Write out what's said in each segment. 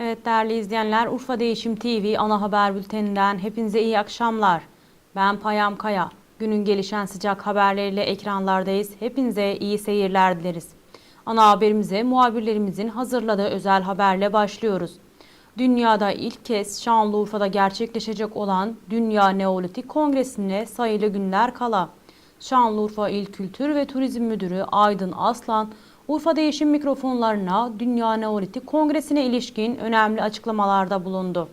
Evet değerli izleyenler Urfa Değişim TV ana haber bülteninden hepinize iyi akşamlar. Ben Payam Kaya. Günün gelişen sıcak haberleriyle ekranlardayız. Hepinize iyi seyirler dileriz. Ana haberimize muhabirlerimizin hazırladığı özel haberle başlıyoruz. Dünyada ilk kez Şanlıurfa'da gerçekleşecek olan Dünya Neolitik Kongresi'ne sayılı günler kala. Şanlıurfa İl Kültür ve Turizm Müdürü Aydın Aslan, Urfa Değişim mikrofonlarına Dünya Neolitik Kongresi'ne ilişkin önemli açıklamalarda bulundu.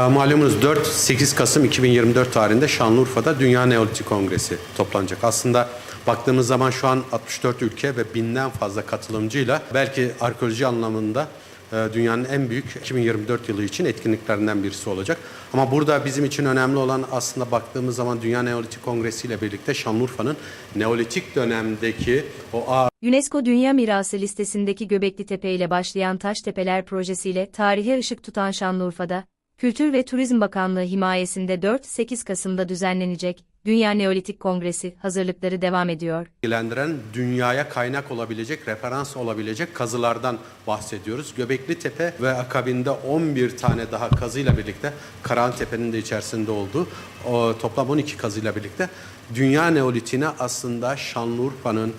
Malumunuz 4-8 Kasım 2024 tarihinde Şanlıurfa'da Dünya Neolitik Kongresi toplanacak. Aslında baktığımız zaman şu an 64 ülke ve binden fazla katılımcıyla belki arkeoloji anlamında dünyanın en büyük 2024 yılı için etkinliklerinden birisi olacak. Ama burada bizim için önemli olan aslında baktığımız zaman Dünya Neolitik Kongresi ile birlikte Şanlıurfa'nın Neolitik dönemdeki o ağır UNESCO Dünya Mirası listesindeki Göbekli Tepe ile başlayan Taştepeler projesiyle tarihe ışık tutan Şanlıurfa'da, Kültür ve Turizm Bakanlığı himayesinde 4-8 Kasım'da düzenlenecek Dünya Neolitik Kongresi hazırlıkları devam ediyor. ilgilendiren dünyaya kaynak olabilecek, referans olabilecek kazılardan bahsediyoruz. Göbekli Tepe ve akabinde 11 tane daha kazıyla birlikte Karahan Tepe'nin de içerisinde olduğu o, toplam 12 kazıyla birlikte dünya neolitine aslında Şanlıurfa'nın,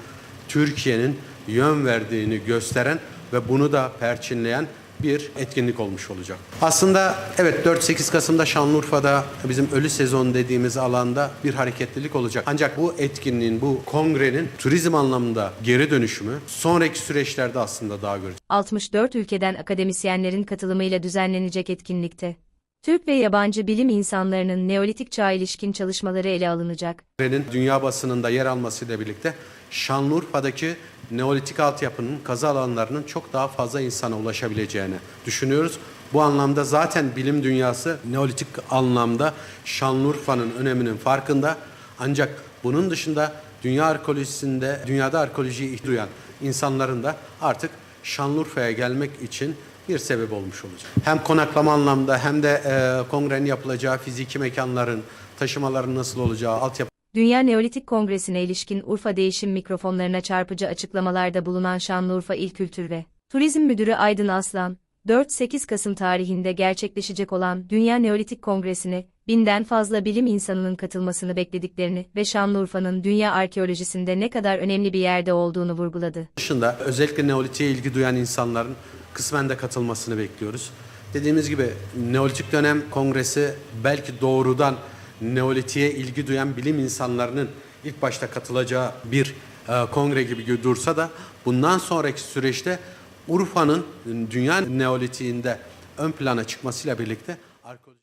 Türkiye'nin yön verdiğini gösteren ve bunu da perçinleyen bir etkinlik olmuş olacak. Aslında evet 4-8 Kasım'da Şanlıurfa'da bizim ölü sezon dediğimiz alanda bir hareketlilik olacak. Ancak bu etkinliğin, bu kongrenin turizm anlamında geri dönüşümü sonraki süreçlerde aslında daha göreceğiz. 64 ülkeden akademisyenlerin katılımıyla düzenlenecek etkinlikte. Türk ve yabancı bilim insanlarının Neolitik çağa ilişkin çalışmaları ele alınacak. Dünya basınında yer almasıyla birlikte Şanlıurfa'daki Neolitik altyapının kazı alanlarının çok daha fazla insana ulaşabileceğini düşünüyoruz. Bu anlamda zaten bilim dünyası Neolitik anlamda Şanlıurfa'nın öneminin farkında. Ancak bunun dışında dünya arkeolojisinde, dünyada arkeolojiyi ihtiyaç insanların da artık Şanlıurfa'ya gelmek için bir sebep olmuş olacak. Hem konaklama anlamda hem de e, kongrenin yapılacağı fiziki mekanların, taşımaların nasıl olacağı, altyapı Dünya Neolitik Kongresi'ne ilişkin Urfa Değişim mikrofonlarına çarpıcı açıklamalarda bulunan Şanlıurfa İl Kültür ve Turizm Müdürü Aydın Aslan, 4-8 Kasım tarihinde gerçekleşecek olan Dünya Neolitik Kongresi'ne binden fazla bilim insanının katılmasını beklediklerini ve Şanlıurfa'nın dünya arkeolojisinde ne kadar önemli bir yerde olduğunu vurguladı. dışında özellikle Neolitik'e ilgi duyan insanların kısmen de katılmasını bekliyoruz. Dediğimiz gibi Neolitik dönem kongresi belki doğrudan Neolitik'e ilgi duyan bilim insanlarının ilk başta katılacağı bir e, kongre gibi dursa da bundan sonraki süreçte Urfa'nın dünya Neolitik'inde ön plana çıkmasıyla birlikte arkeoloji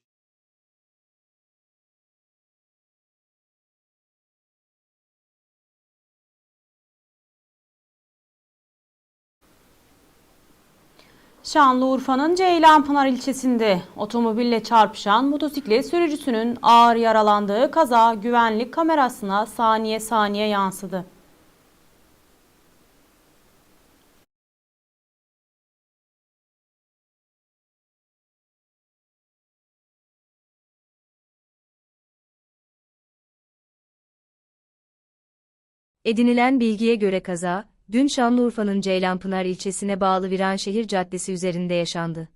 Şanlıurfa'nın Ceylanpınar ilçesinde otomobille çarpışan motosiklet sürücüsünün ağır yaralandığı kaza güvenlik kamerasına saniye saniye yansıdı. Edinilen bilgiye göre kaza, dün Şanlıurfa'nın Ceylanpınar ilçesine bağlı Viranşehir Caddesi üzerinde yaşandı.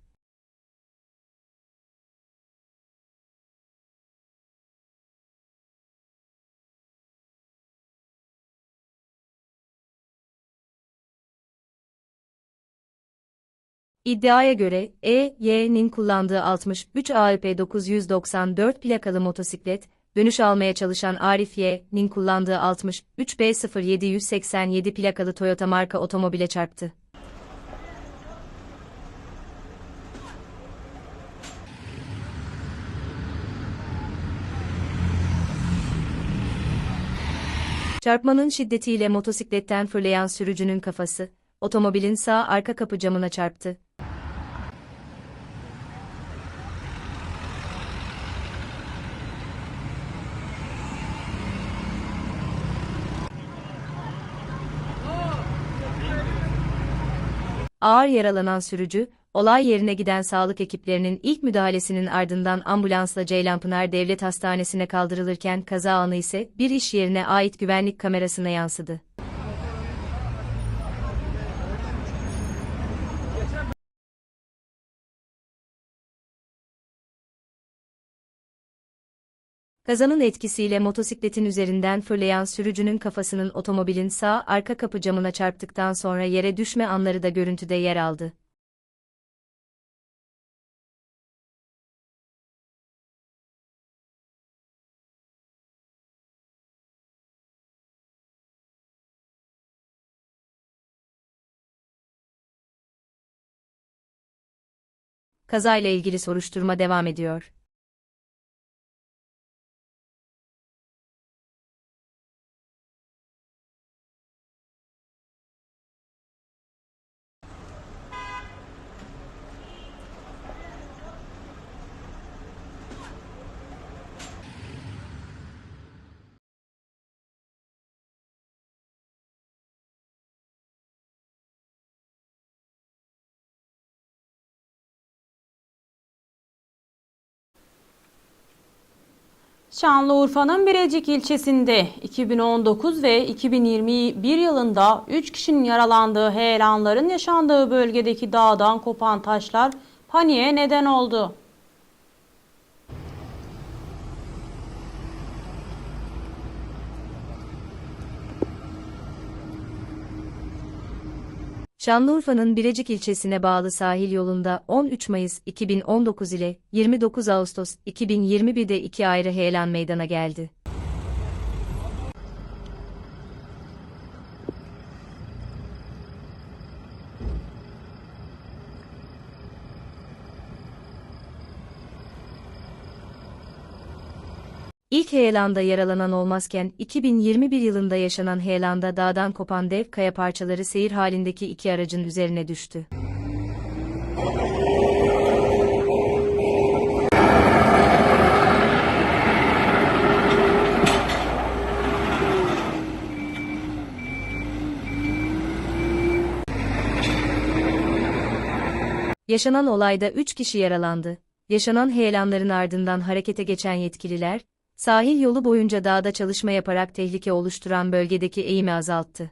İddiaya göre E.Y.'nin kullandığı 63 ALP 994 plakalı motosiklet, dönüş almaya çalışan Arif Y.'nin kullandığı 63 B0787 plakalı Toyota marka otomobile çarptı. Çarpmanın şiddetiyle motosikletten fırlayan sürücünün kafası, otomobilin sağ arka kapı camına çarptı. Ağır yaralanan sürücü, olay yerine giden sağlık ekiplerinin ilk müdahalesinin ardından ambulansla Ceylanpınar Devlet Hastanesi'ne kaldırılırken kaza anı ise bir iş yerine ait güvenlik kamerasına yansıdı. Kazanın etkisiyle motosikletin üzerinden fırlayan sürücünün kafasının otomobilin sağ arka kapı camına çarptıktan sonra yere düşme anları da görüntüde yer aldı. Kazayla ilgili soruşturma devam ediyor. Şanlıurfa'nın Birecik ilçesinde 2019 ve 2021 yılında 3 kişinin yaralandığı heyelanların yaşandığı bölgedeki dağdan kopan taşlar paniğe neden oldu. Şanlıurfa'nın Birecik ilçesine bağlı sahil yolunda 13 Mayıs 2019 ile 29 Ağustos 2021'de iki ayrı heyelan meydana geldi. İlk heyelanda yaralanan olmazken 2021 yılında yaşanan heyelanda dağdan kopan dev kaya parçaları seyir halindeki iki aracın üzerine düştü. Yaşanan olayda 3 kişi yaralandı. Yaşanan heyelanların ardından harekete geçen yetkililer, sahil yolu boyunca dağda çalışma yaparak tehlike oluşturan bölgedeki eğimi azalttı.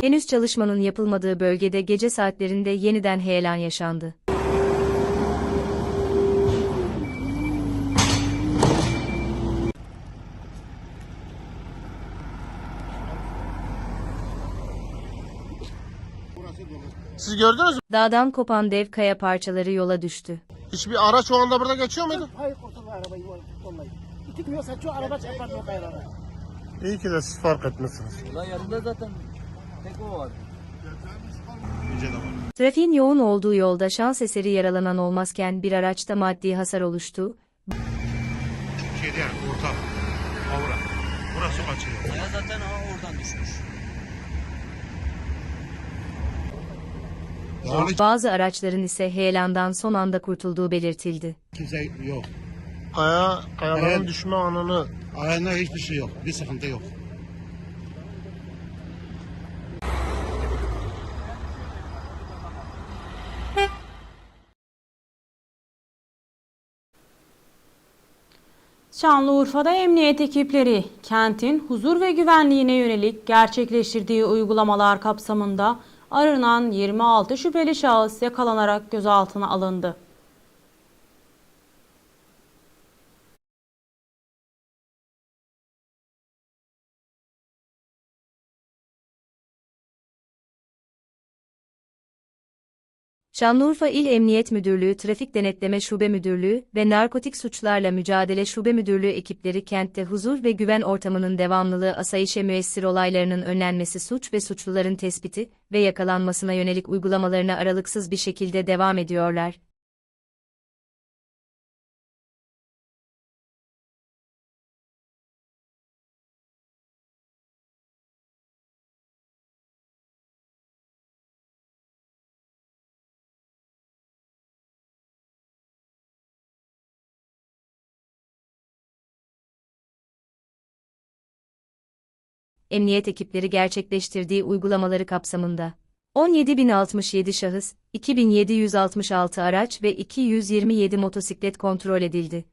Henüz çalışmanın yapılmadığı bölgede gece saatlerinde yeniden heyelan yaşandı. Siz gördünüz mü? Dağdan kopan dev kaya parçaları yola düştü. Hiçbir araç o anda burada geçiyor muydu? Hayır kurtuldu arabayı vallahi. Gitmiyorsa şu araba çarpardı o kayalara. İyi ki de siz fark etmezsiniz. Trafiğin yoğun olduğu yolda şans eseri yaralanan olmazken bir araçta maddi hasar oluştu. Şeyde yani orta. Avra. Burası kaçıyor. Ya zaten ha oradan düşmüş. Bazı araçların ise heyelandan son anda kurtulduğu belirtildi. Kimse yok. Kaya, kayaların Evet. düşme anını Ayağında hiçbir şey yok. Bir sıkıntı yok. Şanlıurfa'da emniyet ekipleri kentin huzur ve güvenliğine yönelik gerçekleştirdiği uygulamalar kapsamında aranan 26 şüpheli şahıs yakalanarak gözaltına alındı. Şanlıurfa İl Emniyet Müdürlüğü Trafik Denetleme Şube Müdürlüğü ve Narkotik Suçlarla Mücadele Şube Müdürlüğü ekipleri kentte huzur ve güven ortamının devamlılığı asayişe müessir olaylarının önlenmesi suç ve suçluların tespiti ve yakalanmasına yönelik uygulamalarına aralıksız bir şekilde devam ediyorlar. Emniyet ekipleri gerçekleştirdiği uygulamaları kapsamında 17.067 şahıs, 2.766 araç ve 227 motosiklet kontrol edildi.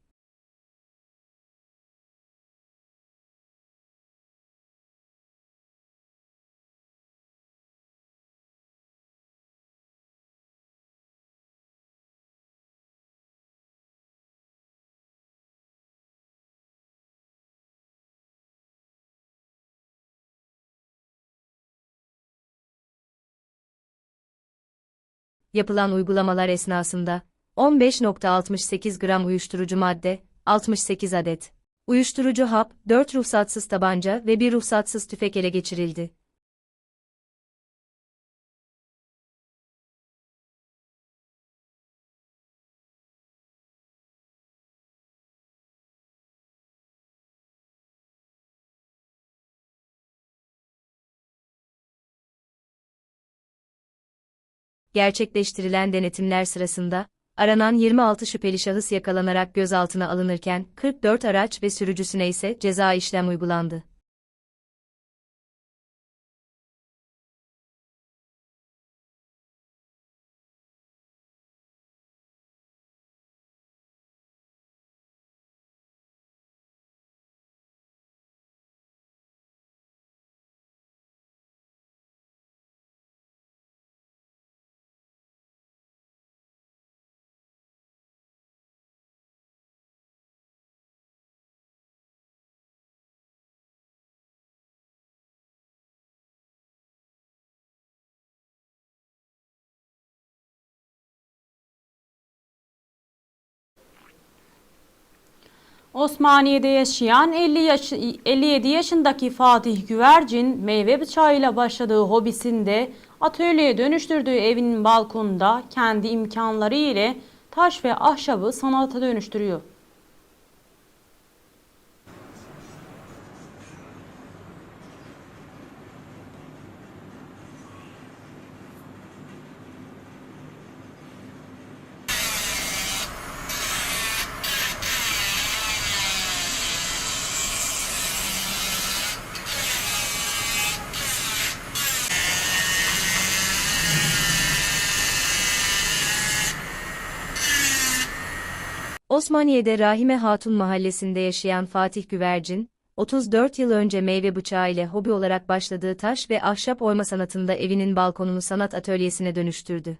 Yapılan uygulamalar esnasında 15.68 gram uyuşturucu madde, 68 adet uyuşturucu hap, 4 ruhsatsız tabanca ve 1 ruhsatsız tüfek ele geçirildi. Gerçekleştirilen denetimler sırasında, aranan 26 şüpheli şahıs yakalanarak gözaltına alınırken, 44 araç ve sürücüsüne ise ceza işlem uygulandı. Osmaniye'de yaşayan 50 yaş 57 yaşındaki Fatih Güvercin meyve bıçağıyla başladığı hobisinde atölyeye dönüştürdüğü evinin balkonunda kendi imkanları ile taş ve ahşabı sanata dönüştürüyor. Osmaniye'de Rahime Hatun mahallesinde yaşayan Fatih Güvercin, 34 yıl önce meyve bıçağı ile hobi olarak başladığı taş ve ahşap oyma sanatında evinin balkonunu sanat atölyesine dönüştürdü.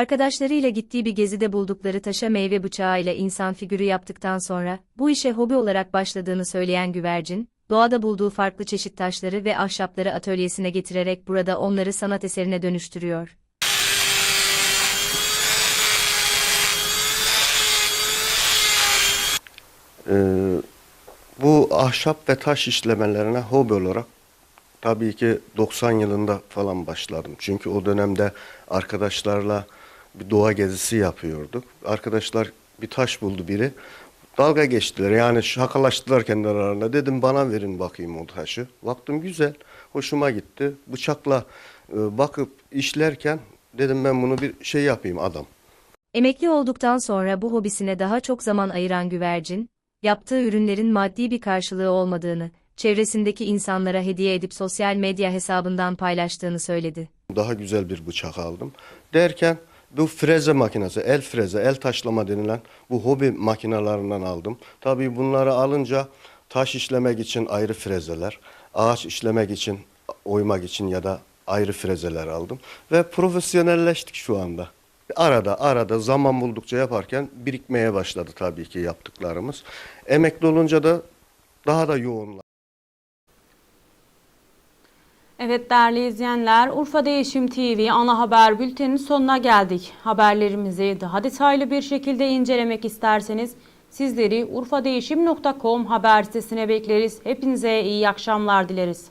Arkadaşlarıyla gittiği bir gezide buldukları taşa meyve bıçağıyla insan figürü yaptıktan sonra, bu işe hobi olarak başladığını söyleyen güvercin, doğada bulduğu farklı çeşit taşları ve ahşapları atölyesine getirerek burada onları sanat eserine dönüştürüyor. Ee, bu ahşap ve taş işlemelerine hobi olarak tabii ki 90 yılında falan başladım. Çünkü o dönemde arkadaşlarla bir doğa gezisi yapıyorduk. Arkadaşlar bir taş buldu biri. Dalga geçtiler yani şakalaştılar kendi aralarında. Dedim bana verin bakayım o taşı. Baktım güzel, hoşuma gitti. Bıçakla e, bakıp işlerken dedim ben bunu bir şey yapayım adam. Emekli olduktan sonra bu hobisine daha çok zaman ayıran güvercin, yaptığı ürünlerin maddi bir karşılığı olmadığını, çevresindeki insanlara hediye edip sosyal medya hesabından paylaştığını söyledi. daha güzel bir bıçak aldım. Derken bu freze makinesi, el freze, el taşlama denilen bu hobi makinalarından aldım. Tabii bunları alınca taş işlemek için ayrı frezeler, ağaç işlemek için, oymak için ya da ayrı frezeler aldım. Ve profesyonelleştik şu anda. Arada arada zaman buldukça yaparken birikmeye başladı tabii ki yaptıklarımız. Emekli olunca da daha da yoğunlaştı. Evet değerli izleyenler, Urfa Değişim TV ana haber bülteninin sonuna geldik. Haberlerimizi daha detaylı bir şekilde incelemek isterseniz sizleri urfadeğişim.com haber sitesine bekleriz. Hepinize iyi akşamlar dileriz.